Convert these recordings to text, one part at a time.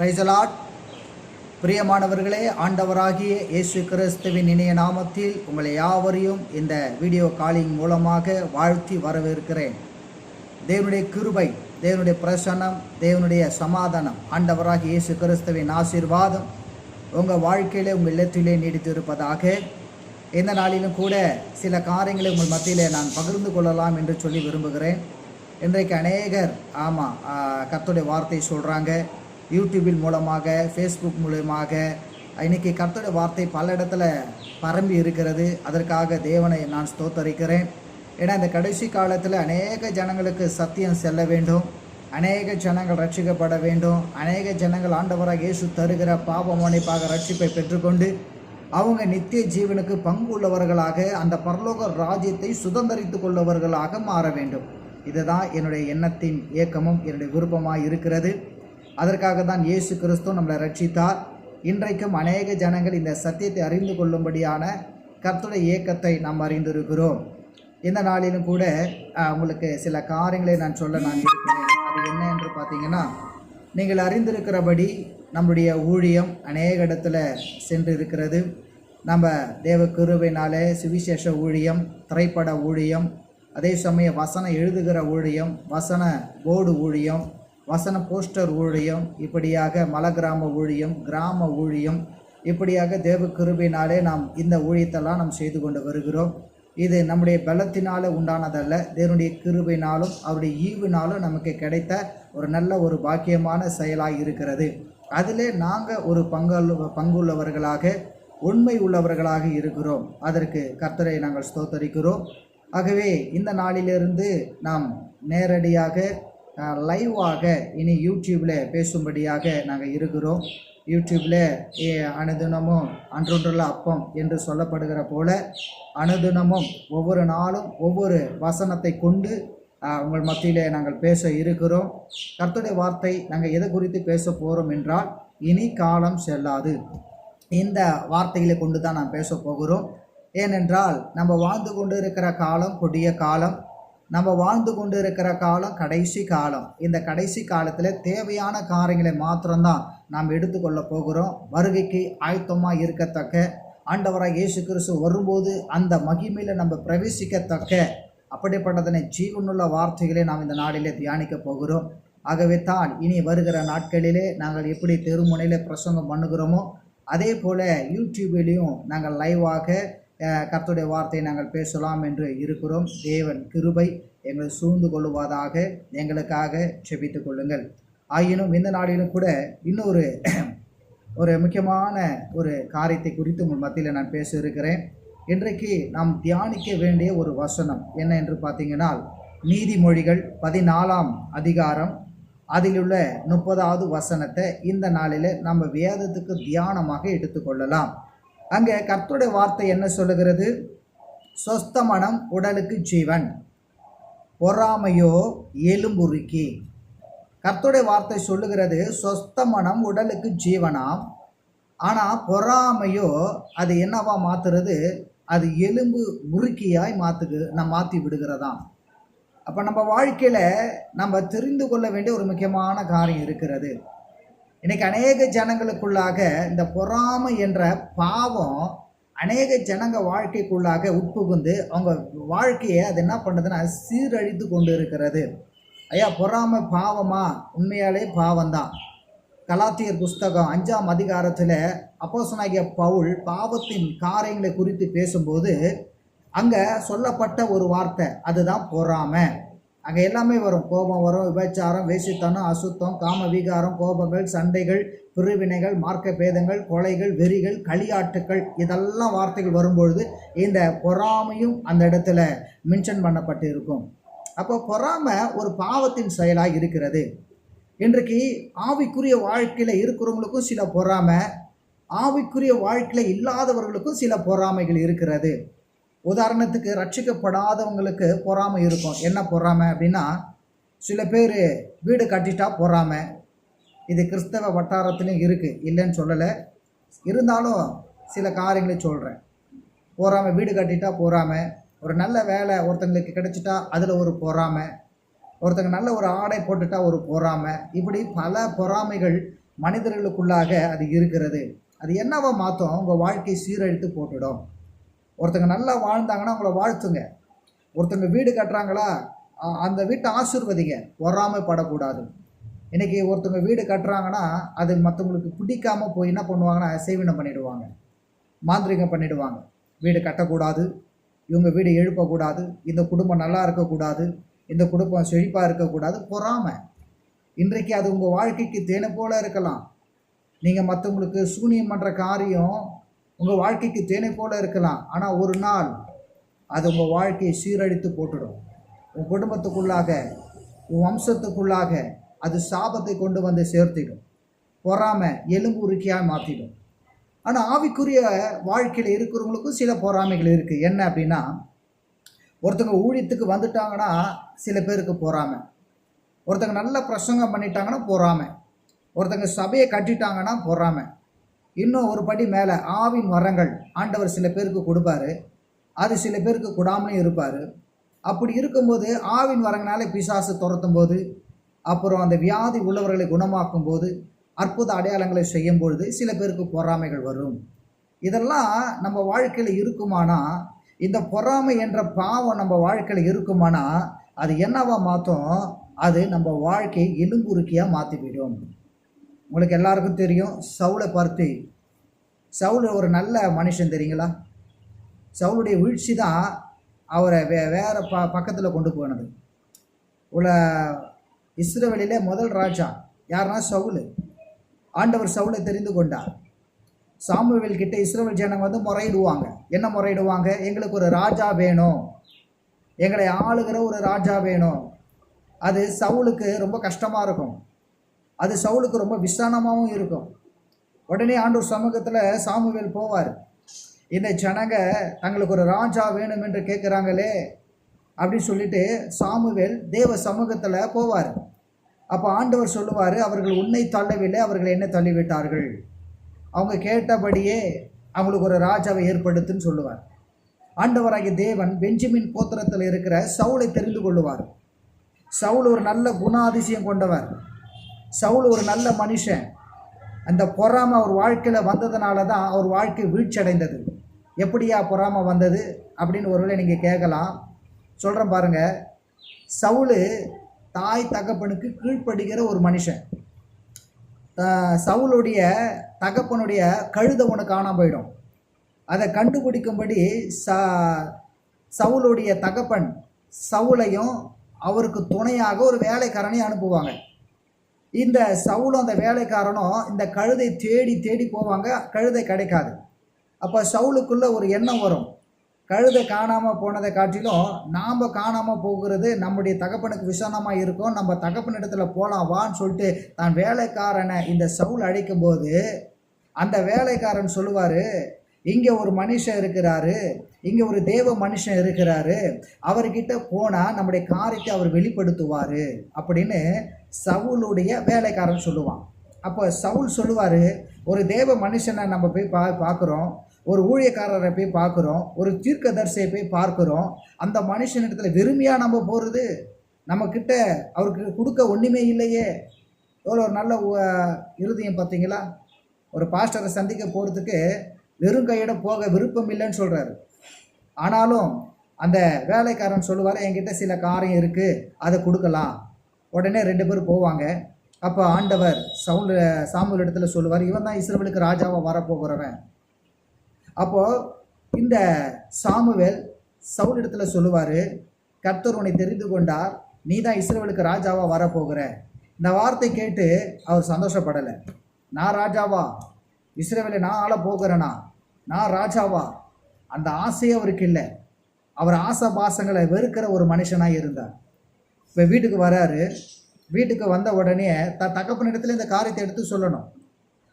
பிரைசலாட் பிரியமானவர்களே ஆண்டவராகிய இயேசு கிறிஸ்துவின் இணைய நாமத்தில் உங்களை யாவரையும் இந்த வீடியோ காலிங் மூலமாக வாழ்த்தி வரவேற்கிறேன். தேவனுடைய கிருபை தேவனுடைய பிரசன்னம் தேவனுடைய சமாதானம் ஆண்டவராகிய இயேசு கிறிஸ்துவின் ஆசீர்வாதம் உங்கள் வாழ்க்கையிலே உங்கள் இல்லத்திலே நீடித்திருப்பதாக. எந்த நாளிலும் கூட சில காரியங்களை உங்கள் மத்தியிலே நான் பகிர்ந்து கொள்ளலாம் என்று சொல்லி விரும்புகிறேன். இன்றைக்கு அநேகர் ஆமாம் கர்த்தருடைய வார்த்தை சொல்கிறாங்க யூடியூபில் மூலமாக ஃபேஸ்புக் மூலமாக இன்னைக்கு கர்த்தருடைய வார்த்தை பல இடத்துல பரம்பி இருக்கிறது. அதற்காக தேவனை நான் ஸ்தோத்தரிக்கிறேன். ஏன்னா இந்த கடைசி காலத்தில் அநேக ஜனங்களுக்கு சத்தியம் செல்ல வேண்டும். அநேக ஜனங்கள் ரட்சிக்கப்பட வேண்டும். அநேக ஜனங்கள் ஆண்டவராக இயேசு தருகிற பாவ மன்னிப்பாக ரட்சிப்பை பெற்றுக்கொண்டு அவங்க நித்திய ஜீவனுக்கு பங்கு உள்ளவர்களாக அந்த பரலோக ராஜ்யத்தை சுதந்திரித்து கொள்ளவர்களாக மாற வேண்டும். இதுதான் என்னுடைய எண்ணத்தின் இயக்கமும் என்னுடைய விருப்பமாக இருக்கிறது. அதற்காக தான் இயேசு கிறிஸ்து நம்மளை ரட்சித்தார் இன்றைக்கும் அநேக ஜனங்கள் இந்த சத்தியத்தை அறிந்து கொள்ளும்படியான கர்த்தருடைய இயக்கத்தை நாம் அறிந்திருக்கிறோம். இந்த நாளிலும் கூட உங்களுக்கு சில காரியங்களை நான் சொல்ல நான் இருக்கிறேன். அது என்ன என்று பார்த்தீங்கன்னா நீங்கள் அறிந்திருக்கிறபடி நம்முடைய ஊழியம் அநேக இடத்துல சென்று இருக்கிறது நம்ம தேவ கிருபையினாலே சுவிசேஷ ஊழியம் திரைப்பட ஊழியம் அதே சமயம் வசனம் எழுதுகிற ஊழியம் வசன போர்டு ஊழியம் வசன போஸ்டர் ஊழியம் இப்படியாக மல கிராம ஊழியம் கிராம ஊழியம் இப்படியாக தேவ கிருபினாலே நாம் இந்த ஊழியத்தெல்லாம் நாம் செய்து கொண்டு வருகிறோம். இது நம்முடைய பலத்தினால உண்டானதல்ல. தேவனுடைய கிருபினாலும் அவருடைய ஈவினாலும் நமக்கு கிடைத்த ஒரு நல்ல ஒரு பாக்கியமான செயலாக இருக்கிறது. அதிலே நாங்கள் ஒரு பங்கு பங்குள்ளவர்களாக உண்மை உள்ளவர்களாக இருக்கிறோம். அதற்கு கர்த்தரை நாங்கள் ஸ்தோத்தரிக்கிறோம். ஆகவே இந்த நாளிலிருந்து நாம் நேரடியாக லைவாக இனி யூடியூப்பில் பேசும்படியாக நாங்கள் இருக்கிறோம். யூடியூப்பில் அனுதினமும் அன்றொன்றுள்ள அப்பம் என்று சொல்லப்படுகிற போல அனுதினமும் ஒவ்வொரு நாளும் ஒவ்வொரு வசனத்தை கொண்டு உங்கள் மத்தியிலே நாங்கள் பேச இருக்கிறோம். கர்த்துடைய வார்த்தை நாங்கள் எதை குறித்து பேச போகிறோம் என்றால் இனி காலம் செல்லாது. இந்த வார்த்தைகளை கொண்டு தான் நாம் பேச போகிறோம். ஏனென்றால் நம்ம வாழ்ந்து கொண்டு இருக்கிற காலம் கொடிய காலம். நம்ம வாழ்ந்து கொண்டு இருக்கிற காலம் கடைசி காலம். இந்த கடைசி காலத்தில் தேவையான காரியங்களை மாத்திரம்தான் நாம் எடுத்துக்கொள்ள போகிறோம். வருகைக்கு ஆயத்தமாக இருக்கத்தக்க ஆண்டவராக இயேசு கிறிஸ்து வரும்போது அந்த மகிமையில் நம்ம பிரவேசிக்கத்தக்க அப்படிப்பட்டதனை ஜீவனுள்ள வார்த்தைகளை நாம் இந்த நாளிலே தியானிக்க போகிறோம். ஆகவே தான் இனி வருகிற நாட்களிலே நாங்கள் எப்படி தெருமுனையில் பிரசங்கம் பண்ணுகிறோமோ அதே போல் யூடியூபிலையும் நாங்கள் லைவாக கர்த்துடைய வார்த்தையை நாங்கள் பேசலாம் என்று இருக்கிறோம். தேவன் கிருபை எங்களை சூழ்ந்து கொள்ளுவதாக எங்களுக்காக செபித்து கொள்ளுங்கள். ஆயினும் இந்த நாளிலும் கூட இன்னொரு ஒரு முக்கியமான ஒரு காரியத்தை குறித்து உங்கள் மத்தியில் நான் பேச இருக்கிறேன். இன்றைக்கு நாம் தியானிக்க வேண்டிய ஒரு வசனம் என்ன என்று பார்த்தீங்கன்னா நீதிமொழிகள் பதினாலாம் அதிகாரம் அதிலுள்ள முப்பதாவது வசனத்தை இந்த நாளில் நம்ம வேதத்துக்கு தியானமாக எடுத்துக்கொள்ளலாம் அங்கே கர்த்தருடைய வார்த்தை என்ன சொல்லுகிறது? சொஸ்த மனம் உடலுக்கு ஜீவன் பொறாமையோ எலும்புருக்கி. கர்த்தருடைய வார்த்தை சொல்லுகிறது சொஸ்த மனம் உடலுக்கு ஜீவனாம் ஆனால் பொறாமையோ அது என்னவா மாற்றுறது அது எலும்பு முறுக்கியாய் மாற்றுக்கு நான் மாற்றி விடுகிறதாம். அப்போ நம்ம வாழ்க்கையில் நம்ம தெரிந்து கொள்ள வேண்டிய ஒரு முக்கியமான காரியம் இருக்கிறது. இன்னைக்கு அநேக ஜனங்களுக்குள்ளாக இந்த பொறாமை என்ற பாவம் அநேக ஜனங்க வாழ்க்கைக்குள்ளாக உட்புகுந்து அவங்க வாழ்க்கையை அது என்ன பண்ணுதுன்னா சீரழித்து கொண்டு இருக்கிறது ஐயா பொறாமை பாவமா? உண்மையாலே பாவம்தான். கலாத்தியர் புஸ்தகம் அஞ்சாம் அதிகாரத்தில் அப்போசனாகிய பவுல் பாவத்தின் காரியங்களை குறித்து பேசும்போது அங்கே சொல்லப்பட்ட ஒரு வார்த்தை அதுதான் பொறாமை. அங்கே எல்லாமே வரும். கோபம் வரும் விபச்சாரம் வேசித்தனம் அசுத்தம் காம விகாரம் கோபங்கள் சண்டைகள் பிரிவினைகள் மார்க்க பேதங்கள் கொலைகள் வெறிகள் களியாட்டுக்கள் இதெல்லாம் வார்த்தைகள் வரும்பொழுது இந்த பொறாமையும் அந்த இடத்துல மென்ஷன் பண்ணப்பட்டு இருக்கும் அப்போ பொறாமை ஒரு பாவத்தின் செயலாக இருக்கிறது. இன்றைக்கு ஆவிக்குரிய வாழ்க்கையில் இருக்கிறவங்களுக்கும் சில பொறாமை ஆவிக்குரிய வாழ்க்கையில் இல்லாதவர்களுக்கும் சில பொறாமைகள் இருக்கிறது. உதாரணத்துக்கு ரட்சிக்கப்படாதவங்களுக்கு பொறாமை இருக்கும். என்ன பொறாமை அப்படின்னா சில பேர் வீடு கட்டிட்டா பொறாமை. இது கிறிஸ்தவ வட்டாரத்துலேயும் இருக்குது இல்லைன்னு சொல்லலை. இருந்தாலும் சில காரியங்களை சொல்கிறேன் பொறாமை வீடு கட்டிட்டா பொறாமை. ஒரு நல்ல வேலை ஒருத்தங்களுக்கு கிடைச்சிட்டா அதில் ஒரு பொறாமை. ஒருத்தங்க நல்ல ஒரு ஆடை போட்டுட்டா ஒரு பொறாமை. இப்படி பல பொறாமைகள் மனிதர்களுக்குள்ளாக அது இருக்கிறது. அது என்னவோ மாற்றும் உங்கள் வாழ்க்கையை சீரழித்து போட்டுடும். ஒருத்தங்க நல்லா வாழ்ந்தாங்கன்னா அவங்கள வாழ்த்துங்க. ஒருத்தங்க வீடு கட்டுறாங்களா அந்த வீட்டை ஆசீர்வதிங்க. பொறாமைப்படக்கூடாது இன்றைக்கி ஒருத்தவங்க வீடு கட்டுறாங்கன்னா அது மற்றவங்களுக்கு பிடிக்காமல் போய் என்ன பண்ணுவாங்கன்னா சேவினம் பண்ணிவிடுவாங்க மாந்திரிகம் பண்ணிவிடுவாங்க வீடு கட்டக்கூடாது. இவங்க வீடு எழுப்பக்கூடாது. இந்த குடும்பம் நல்லா இருக்கக்கூடாது. இந்த குடும்பம் செழிப்பாக இருக்கக்கூடாது. பொறாமை. இன்றைக்கு அது உங்கள் வாழ்க்கைக்கு தேனை போல இருக்கலாம். நீங்கள் மற்றவங்களுக்கு சூனியம் பண்ணுற காரியம் உங்கள் வாழ்க்கைக்கு தேனை போல இருக்கலாம் ஆனால் ஒரு நாள் அது உங்கள் வாழ்க்கையை சீரழித்து போட்டுடும். உன் குடும்பத்துக்குள்ளாக உன் வம்சத்துக்குள்ளாக அது சாபத்தை கொண்டு வந்து சேர்த்திடும். பொறாமை எலும்பு உருக்கியாக மாற்றிடும் ஆனால் ஆவிக்குரிய வாழ்க்கையில் இருக்கிறவங்களுக்கும் சில பொறாமைகள் இருக்குது என்ன அப்படின்னா ஒருத்தங்க ஊழியத்துக்கு வந்துட்டாங்கன்னா சில பேருக்கு பொறாமை. ஒருத்தங்க நல்ல பிரசங்கம் பண்ணிட்டாங்கன்னா பொறாமை. ஒருத்தங்க சபையை கட்டிட்டாங்கன்னா பொறாமை. இன்னும் ஒரு படி மேலே ஆவின் வரங்கள் ஆண்டவர் சில பேருக்கு கொடுப்பாரு. அது சில பேருக்கு கொடாமலே இருப்பார். அப்படி இருக்கும்போது ஆவின் வரங்கனால பிசாசு துரத்தும் போது அப்புறம் அந்த வியாதி உள்ளவர்களை குணமாக்கும் போது அற்புத அடையாளங்களை செய்யும் பொழுது சில பேருக்கு பொறாமைகள் வரும். இதெல்லாம் நம்ம வாழ்க்கையில் இருக்குமானா இந்த பொறாமை என்ற பாவம் நம்ம வாழ்க்கையில் இருக்குமானா அது என்னவா மாற்றும் அது நம்ம வாழ்க்கையை எலும்புருக்கியாக போயிடும் உங்களுக்கு எல்லாருக்கும் தெரியும் சவுளை பார்த்து சவுல் ஒரு நல்ல மனுஷன் தெரியுங்களா? சவுளுடைய வீழ்ச்சி தான் அவரை வே வேறு ப பக்கத்தில் கொண்டு போனது. உள்ள இஸ்ரவேலிலே முதல் ராஜா யாருன்னா சவுல் ஆண்டவர் சவுளை தெரிந்து கொண்டார். சாமுவேல் கிட்ட இஸ்ரவேல் ஜனங்க வந்து முறையிடுவாங்க. என்ன முறையிடுவாங்க? எங்களுக்கு ஒரு ராஜா வேணும். எங்களை ஆளுகிற ஒரு ராஜா வேணும். அது சவுலுக்கு ரொம்ப கஷ்டமாக இருக்கும். அது சவுலுக்கு ரொம்ப விசானமாகவும் இருக்கும். உடனே ஆண்டவர் சமூகத்தில் சாமுவேல் போவார். இந்த ஜனங்க தங்களுக்கு ஒரு ராஜா வேணும் என்று கேட்குறாங்களே அப்படின்னு சொல்லிட்டு சாமுவேல் தேவ சமூகத்தில் போவார். அப்போ ஆண்டவர் சொல்லுவார் அவர்கள் உன்னை தள்ளவில்லை அவர்கள் என்ன தள்ளிவிட்டார்கள். அவங்க கேட்டபடியே அவங்களுக்கு ஒரு ராஜாவை ஏற்படுத்துன்னு சொல்லுவார். ஆண்டவராகிய தேவன் பெஞ்சமின் கோத்திரத்தில் இருக்கிற சவுளை தெரிந்து கொள்ளுவார். சவுல் ஒரு நல்ல குணாதிசயம் கொண்டவர். சவுல் ஒரு நல்ல மனுஷன். அந்த பொறாமை அவர் வாழ்க்கையில் வந்ததுனால தான் அவர் வாழ்க்கை வீழ்ச்சியடைந்தது. எப்படியா பொறாமை வந்தது அப்படின்னு ஒருவேளை நீங்கள் கேட்கலாம். சொல்கிறேன் பாருங்கள் சவுல் தாய் தகப்பனுக்கு கீழ்ப்படுகிற ஒரு மனுஷன். சவுளுடைய தகப்பனுடைய கழுதை ஒன்று காணாம போயிடும். அதை கண்டுபிடிக்கும்படி ச சவுளுடைய தகப்பன் சவுளையும் அவருக்கு துணையாக ஒரு வேலைக்காரனையும் அனுப்புவாங்க. இந்த சவுலும் அந்த வேலைக்காரனும் இந்த கழுதை தேடி தேடி போவாங்க. கழுதை கிடைக்காது. அப்போ சவுலுக்குள்ளே ஒரு எண்ணம் வரும். கழுதை காணாமல் போனதை காட்டிலும் நாம் காணாமல் போகிறது நம்முடைய தகப்பனுக்கு விசாரணமாக இருக்கும். நம்ம தகப்பன் இடத்துல போகலாம் வான்னு சொல்லிட்டு தான் வேலைக்காரனை இந்த சவுல் அழைக்கும்போது அந்த வேலைக்காரன் சொல்லுவார் இங்கே ஒரு மனுஷன் இருக்கிறாரு இங்கே ஒரு தேவ மனுஷன் இருக்கிறாரு. அவர்கிட்ட போனால் நம்முடைய காரியத்தை அவர் வெளிப்படுத்துவார். அப்படின்னு சவுளுடைய வேலைக்காரன் சொல்லுவான். அப்போ சவுல் சொல்லுவார் ஒரு தேவ மனுஷனை நம்ம போய் பா பார்க்குறோம் ஒரு ஊழியக்காரரை போய் பார்க்குறோம் ஒரு தீர்க்கதரிசியை போய் பார்க்குறோம் அந்த மனுஷனிடத்தில் வெறுமையாக நம்ம போகிறது நம்மக்கிட்ட அவருக்கு கொடுக்க ஒன்றுமே இல்லையே. எவ்வளோ ஒரு நல்ல இருதயம் பார்த்தீங்களா? ஒரு பாஸ்டரை சந்திக்க போகிறதுக்கு வெறும் கையோட போக விருப்பம் இல்லைன்னு சொல்கிறாரு ஆனாலும் அந்த வேலைக்காரன் சொல்லுவார் என்கிட்ட சில காரியம் இருக்குது அதை கொடுக்கலாம். உடனே ரெண்டு பேரும் போவாங்க. அப்போ ஆண்டவர் சவுண்டு சாமுவல் இடத்துல சொல்லுவார் இவன் தான் இஸ்ரேலுக்கு ராஜாவாக வரப்போகிறவன். அப்போது இந்த சாமுவேல் சவுல் இடத்துல சொல்லுவார் கர்த்தர் உன்னை தெரிந்து கொண்டார். நீ தான் இஸ்ரேலுக்கு ராஜாவாக வரப்போகிற. இந்த வார்த்தை கேட்டு அவர் சந்தோஷப்படலை. நான் ராஜாவா? இஸ்ரவேலை நான் ஆள போகிறேனா? நான் ராஜாவா? அந்த ஆசையே அவருக்கு இல்லை. அவர் ஆசை பாசங்களை வெறுக்கிற ஒரு மனுஷனாக இருந்தார். இப்போ வீட்டுக்கு வராரு. வீட்டுக்கு வந்த உடனே த தகப்பனிடத்தில் இந்த காரியத்தை எடுத்து சொல்லணும்.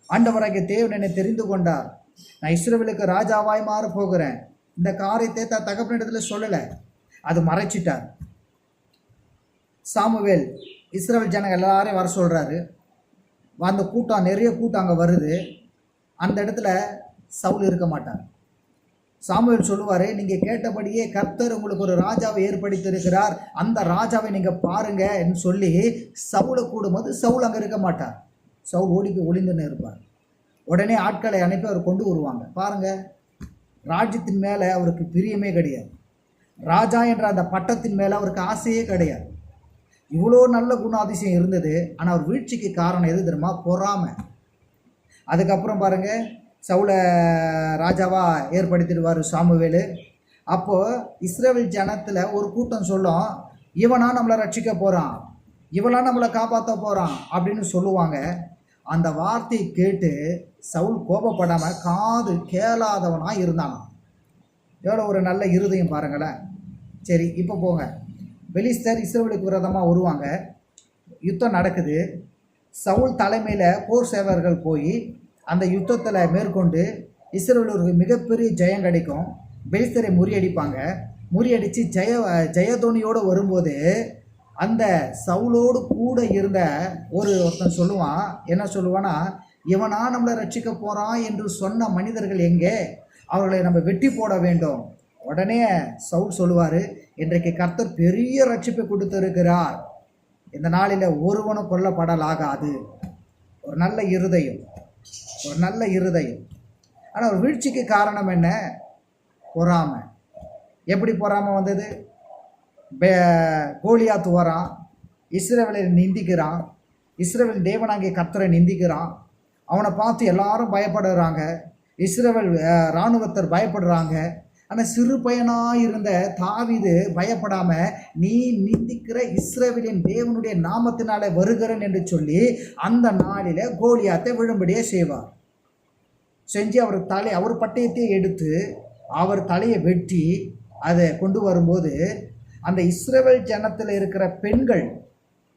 ஆண்டவராகிய தேவன் என்னை தெரிந்து கொண்டார். நான் இஸ்ரோவிலுக்கு ராஜாவாய் மாற போகிறேன். இந்த காரியத்தை த தகப்பனிடத்தில் சொல்லலை. அது மறைச்சிட்டார். சாமுவேல் இஸ்ரவேல் ஜனங்கள் எல்லாரையும் வர சொல்கிறாரு அந்த கூட்டம் நிறைய கூட்டம் அங்கே வருது. அந்த இடத்துல சவுல் இருக்க மாட்டார். சாமுவேல் சொல்லுவார் நீங்கள் கேட்டபடியே கர்த்தர் உங்களுக்கு ஒரு ராஜாவை ஏற்படுத்தியிருக்கிறார். அந்த ராஜாவை நீங்கள் பாருங்கன்னு சொல்லி சவுலை கூடும்போது சவுல் அங்கே இருக்க மாட்டார். சவுல் ஓடிக்கு ஒளிந்துன்னு இருப்பார். உடனே ஆட்களை அனுப்பி அவர் கொண்டு வருவாங்க. பாருங்க ராஜ்யத்தின் மேலே அவருக்கு பிரியமே கிடையாது. ராஜா என்ற அந்த பட்டத்தின் மேலே அவருக்கு ஆசையே கிடையாது. இவ்வளோ நல்ல குணாதிசயம் இருந்தது ஆனால் அவர் வீழ்ச்சிக்கு காரணம் எது தெரியுமா? பொறாமை. அதுக்கப்புறம் பாருங்கள் சவுல ராஜாவாக ஏற்படுத்திடுவார் சாமுவேலு. அப்போது இஸ்ரேல் ஜனத்தில் ஒரு கூட்டம் சொல்லும் இவனா நம்மளை ரட்சிக்க போகிறான் இவனா நம்மளை காப்பாற்ற போகிறான் அப்படின்னு சொல்லுவாங்க. அந்த வார்த்தையை கேட்டு சவுல் கோபப்படாமல் காது கேளாதவனாக இருந்தான் எவ்வளோ ஒரு நல்ல இருதயம் பாருங்களேன். சரி இப்போ போங்க. பெலிஸ்தர் இஸ்ரேலுக்கு விரதமாக வருவாங்க. யுத்தம் நடக்குது. சவுல் தலைமையில் போர் சேவர்கள் போய் அந்த யுத்தத்தில் மேற்கொண்டு இஸ்ரேலருக்கு மிகப்பெரிய ஜெயம் கிடைக்கும். பெலிஸ்தரை முறியடிப்பாங்க. முறியடித்து ஜெய ஜெயதோனியோடு வரும்போது அந்த சவுலோடு கூட இருந்த ஒரு ஒருத்தன் சொல்லுவான். என்ன சொல்லுவான்னா இவனா நம்மளை ரட்சிக்க போகிறான் என்று சொன்ன மனிதர்கள் எங்கே? அவர்களை நம்ம வெட்டி போட வேண்டும். உடனே சவுல் சொல்லுவார் இன்றைக்கு கர்த்தர் பெரிய ரட்சிப்பை கொடுத்திருக்கிறார். இந்த நாளில் ஒருவனும் கொல்லப்படலாகாது. ஒரு நல்ல இருதயம். ஒரு நல்ல இருதயம். ஆனால் ஒரு வீழ்ச்சிக்கு காரணம் என்ன? பொறாமை. எப்படி பொறாமை வந்தது? பே கோலியாத்து வரான். நிந்திக்கிறான். இஸ்ரேவல் தேவனாகிய கர்த்தரை நிந்திக்கிறான். அவனை பார்த்து எல்லாரும் பயப்படுறாங்க. இஸ்ரேவல் இராணுவத்தர் பயப்படுறாங்க. ஆனால் சிறு பையனாக இருந்த தாவிது பயப்படாமல் நீ நிந்திக்கிற இஸ்ரேவேலின் தேவனுடைய நாமத்தினாலே வருகிறேன் என்று சொல்லி அந்த நாளில் கோலியாத்தை விழும்படியே செய்வார். செஞ்சு அவர் தலை அவர் பட்டயத்தையே எடுத்து அவர் தலையை வெட்டி அதை கொண்டு வரும்போது அந்த இஸ்ரவேல் ஜனத்தில் இருக்கிற பெண்கள்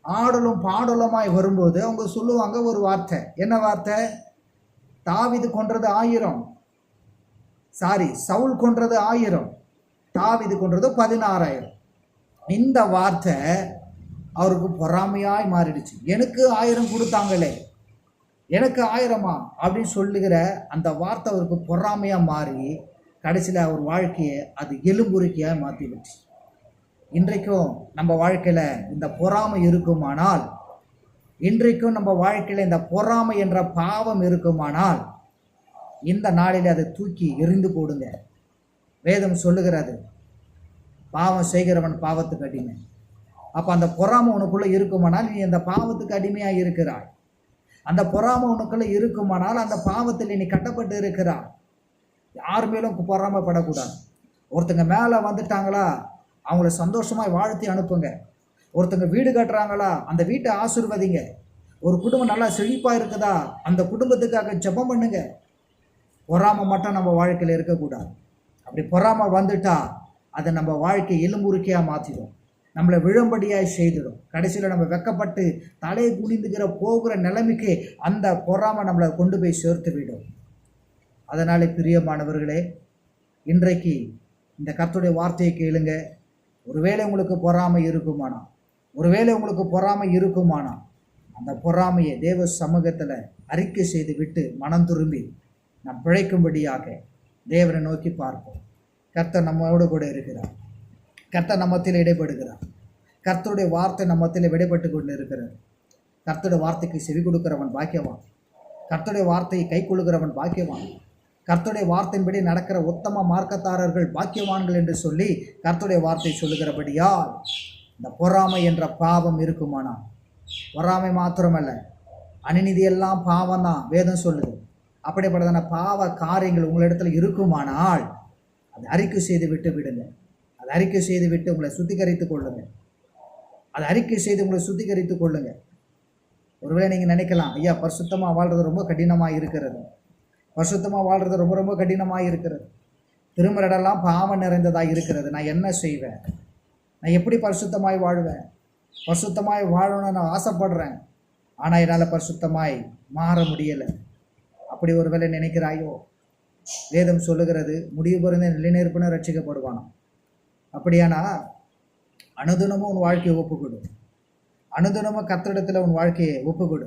ஆடலும் பாடலுமாய் வரும்போது அவங்க சொல்லுவாங்க ஒரு வார்த்தை. என்ன வார்த்தை? தாவிது கொன்றது ஆயிரம் சாரி சவுல் கொன்றது ஆயிரம் தாவிது கொன்றது பதினாறாயிரம். இந்த வார்த்தை அவருக்கு பொறாமையாய் மாறிடுச்சு. எனக்கு ஆயிரம் கொடுத்தாங்களே எனக்கு ஆயிரமா அப்படின்னு சொல்லுகிற அந்த வார்த்தை அவருக்கு பொறாமையாக மாறி கடைசியில் அவர் வாழ்க்கையை அது எலும்புருக்கியாக மாற்றிடுச்சு இன்றைக்கும் நம்ம வாழ்க்கையில் இந்த பொறாமை இருக்குமானால் இன்றைக்கும் நம்ம வாழ்க்கையில் இந்த பொறாமை என்ற பாவம் இருக்குமானால் இந்த நாளில் அதை தூக்கி எரிந்து போடுங்க. வேதம் சொல்லுகிறது பாவம் செய்கிறவன் பாவத்துக்கு அடிமை. அப்போ அந்த பொறாமை உனக்குள்ளே இருக்குமானால் நீ அந்த பாவத்துக்கு அடிமையாக இருக்கிறாய். அந்த பொறாமை உனக்குள்ளே இருக்குமானால் அந்த பாவத்தில் நீ கட்டப்பட்டு இருக்கிறாய். யார் மேலும் பொறாமப்படக்கூடாது. ஒருத்தங்க மேலே வந்துட்டாங்களா அவங்கள சந்தோஷமாக வாழ்த்தி அனுப்புங்க. ஒருத்தங்க வீடு கட்டுறாங்களா அந்த வீட்டை ஆசிர்வதிங்க. ஒரு குடும்பம் நல்லா செழிப்பாக இருக்குதா அந்த குடும்பத்துக்காக ஜெபம் பண்ணுங்கள் பொறாமை மட்டும் நம்ம வாழ்க்கையில் இருக்கக்கூடாது. அப்படி பொறாமை வந்துட்டால் அதை நம்ம வாழ்க்கை எலும்புருக்கையாக மாற்றிடும் நம்மளை விழும்படியாக செய்திடும். கடைசியில் நம்ம வெக்கப்பட்டு தலையை குனிந்துக்கிற போகிற நிலைமைக்கு அந்த பொறாமை நம்மளை கொண்டு போய் சேர்த்து விடும். அதனால் பிரியமானவர்களே இன்றைக்கு இந்த கருத்துடைய வார்த்தையை கேளுங்க. ஒருவேளை உங்களுக்கு பொறாமை இருக்குமானா? ஒருவேளை உங்களுக்கு பொறாமை இருக்குமானா? அந்த பொறாமையை தேவ சமூகத்தில் அறிக்கை செய்து விட்டு மனம் திரும்பி நாம் பிழைக்கும்படியாக தேவனை நோக்கி பார்ப்போம். கர்த்தர் நம்மோடு கூட இருக்கிறார். கர்த்தர் நம்மத்தில் இடைப்படுகிறார். கர்த்தருடைய வார்த்தை நம்மத்தில் விடைபட்டு கொண்டு இருக்கிறார் கர்த்தருடைய வார்த்தைக்கு செவி கொடுக்கிறவன் பாக்கியவான். கர்த்தருடைய வார்த்தையை கை கொள்கிறவன் பாக்கியவான். கர்த்தருடைய வார்த்தையின்படி நடக்கிற உத்தம மார்க்கத்தாரர்கள் பாக்கியவான்கள் என்று சொல்லி கர்த்தருடைய வார்த்தை சொல்லுகிறபடியால் இந்த பொறாமை என்ற பாவம் இருக்குமானா பொறாமை மாத்திரமல்ல அநீதி எல்லாம் பாவம் தான் வேதம் சொல்லுது. அப்படிப்பட்டதான பாவ காரியங்கள் உங்களிடத்தில் இருக்குமானால் அதை அறிக்கை செய்து விட்டு விடுங்க. அதை அறிக்கை செய்து விட்டு உங்களை சுத்திகரித்துக் கொள்ளுங்க. அதை அறிக்கை செய்து உங்களை சுத்திகரித்துக் கொள்ளுங்க. ஒருவேளை நீங்கள் நினைக்கலாம் ஐயா பரிசுத்தமாக வாழ்றது ரொம்ப கடினமாக இருக்கிறது. பரிசுத்தமாக வாழ்றது ரொம்ப ரொம்ப கடினமாக இருக்கிறது. திரும்புகிற பாவம் நிறைந்ததாக இருக்கிறது. நான் என்ன செய்வேன்? நான் எப்படி பரிசுத்தமாய் வாழ்வேன்? பரிசுத்தமாய் வாழணும்னு நான் ஆசைப்படுறேன். ஆனால் என்னால் பரிசுத்தமாய் மாற முடியலை. அப்படி ஒருவேளை நினைக்கிறாயோ? வேதம் சொல்லுகிறது முடிவு பிறந்த நிலைநிற்பன ரட்சிக்கப்படுவானோ அப்படியானா அனுதினமும் உன் வாழ்க்கையை ஒப்புக்கொடு அனுதினமும் கத்திரிடத்தில் உன் வாழ்க்கையை ஒப்புக்கொடு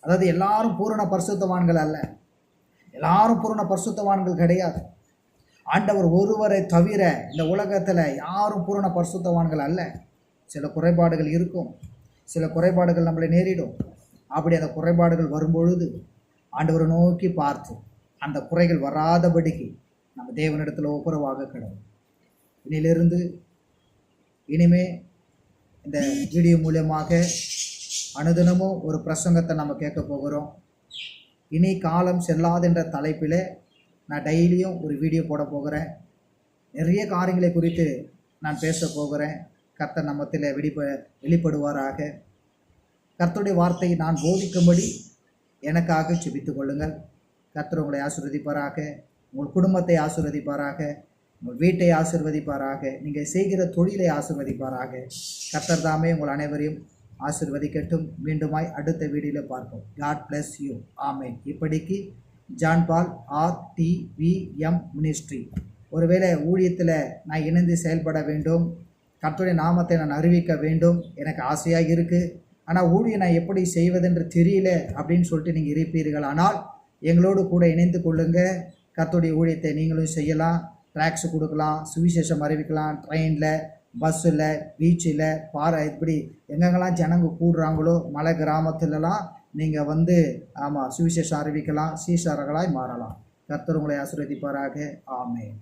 அதாவது எல்லாரும் பூரண பரிசுத்தவான்கள் அல்ல. எல்லாரும் பூரண பரிசுத்தவான்கள் கிடையாது. ஆண்டவர் ஒருவரை தவிர இந்த உலகத்தில் யாரும் பூரண பரிசுத்தவான்கள் அல்ல. சில குறைபாடுகள் இருக்கும். சில குறைபாடுகள் நம்மளை நேரிடும். அப்படி அந்த குறைபாடுகள் வரும்பொழுது ஆண்டவரை நோக்கி பார்த்து அந்த குறைகள் வராதபடிக்கு நம்ம தேவனிடத்தில் ஒப்புரவாக கிடவும். இனியிலிருந்து இனிமே இந்த வீடியோ மூலியமாக அனுதினமும் ஒரு பிரசங்கத்தை நம்ம கேட்க போகிறோம். இனி காலம் செல்லாதுன்ற தலைப்பில் நான் டெய்லியும் ஒரு வீடியோ போட போகிறேன். நிறைய காரியங்களை குறித்து நான் பேச போகிறேன். கர்த்தர் நம்மத்தில் வெளிப்ப வெளிப்படுவாராக. கர்த்தருடைய வார்த்தையை நான் போதிக்கும்படி எனக்காக செபித்துக் கொள்ளுங்கள். கர்த்தர் உங்களை ஆசிர்வதிப்பாராக. உங்கள் குடும்பத்தை ஆசிர்வதிப்பாராக. உங்கள் வீட்டை ஆசிர்வதிப்பாராக. நீங்கள் செய்கிற தொழிலை ஆசிர்வதிப்பாராக. கர்த்தர் தாமே உங்கள் அனைவரையும் ஆசீர்வதிக்கட்டும். மீண்டுமாய் அடுத்த வீடியோவில் பார்ப்போம். காட் பிளஸ் யூ ஆமே இப்படிக்கு John Paul R T V M ministry ஒருவேளை ஊழியத்தில் நான் இணைந்து செயல்பட வேண்டும். கர்த்தருடைய நாமத்தை நான் அறிவிக்க வேண்டும். எனக்கு ஆசையாக இருக்குது ஆனால் ஊழியம் நான் எப்படி செய்வதென்று தெரியல அப்படின்னு சொல்லிட்டு நீங்கள் இருப்பீர்கள். ஆனால் எங்களோடு கூட இணைந்து கொள்ளுங்க. கர்த்தருடைய ஊழியத்தை நீங்களும் செய்யலாம். ட்ராக்ஸ் கொடுக்கலாம் சுவிசேஷம் அறிவிக்கலாம் ட்ரெயினில் பஸ்ஸில் பீச்சில் பாறை இப்படி எங்கெங்கெல்லாம் ஜனங்க கூடுறாங்களோ மலை கிராமத்துலலாம் நீங்கள் வந்து ஆமாம் சுவிசேஷம் அறிவிக்கலாம் சீசாரர்களாய் மாறலாம். கர்த்தர் உங்களை ஆசீர்வதிப்பாராக. ஆமென்.